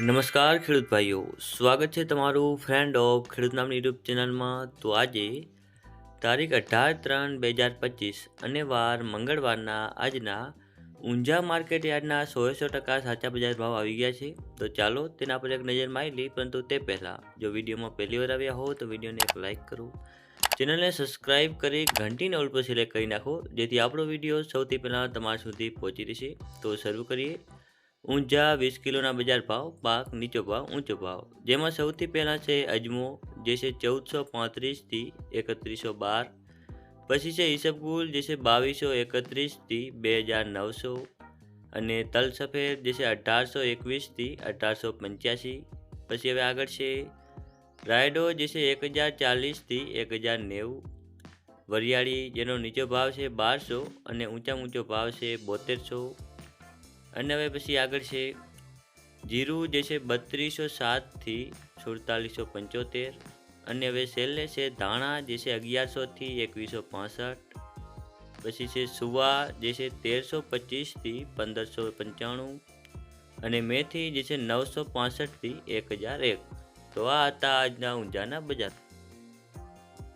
નમસ્કાર ખેડૂત ભાઈઓ, સ્વાગત છે તમારું ફ્રેન્ડ ઓફ ખેડૂત નામની યુટ્યુબ ચેનલમાં. તો આજે તારીખ અઢાર ત્રણ બે હજાર પચીસ અને વાર મંગળવારના આજના ઊંઝા માર્કેટ યાર્ડના સો સો ટકા સાચા બજાર ભાવ આવી ગયા છે. તો ચાલો તેના પર એક નજર મારી લઈ પરંતુ તે પહેલાં જો વિડીયોમાં પહેલી વાર આવ્યા હો તો વિડીયોને એક લાઇક કરો. ચેનલને સબસ્ક્રાઇબ કરી ઘંટીને ઓલ પર સિલેક્ટ કરી નાખો, જેથી આપણો વીડિયો સૌથી પહેલાં તમારા સુધી પહોંચી રહેશે. તો શરૂ કરીએ. ઊંઝા વીસ કિલોના બજાર ભાવ, પાક નીચો ભાવ, ઊંચો ભાવ. જેમાં સૌથી પહેલાં છે અજમો, જે છે ચૌદસો પાંત્રીસથી એકત્રીસો બાર. પછી છે ઈસબગુલ જે છે બાવીસો એકત્રીસથી બે હજાર નવસો. અને તલ સફેદ, જે છે અઢારસો એકવીસથી અઢારસો પંચ્યાસી. પછી હવે આગળ છે રાયડો, જે છે એક હજાર ચાલીસથી એક હજાર નેવું. વરિયાળી, જેનો નીચો ભાવ છે બારસો અને ઊંચા ઊંચો ભાવ છે બોતેરસો. અને હવે પછી આગળ છે. જીરું જે છે બત્રીસો સાતથી સુડતાલીસો પંચોતેર અને હવે છેલ્લે છે ધાણા જે છે અગિયારસોથી એકવીસો પાસઠ. પછી છે સુવા જે છે તેરસો પચીસથી પંદરસો પંચાણું અને મેથી જે છે નવસો પાસઠથી એક હજાર એક. તો આ હતા આજના ઊંઝાના બજાર.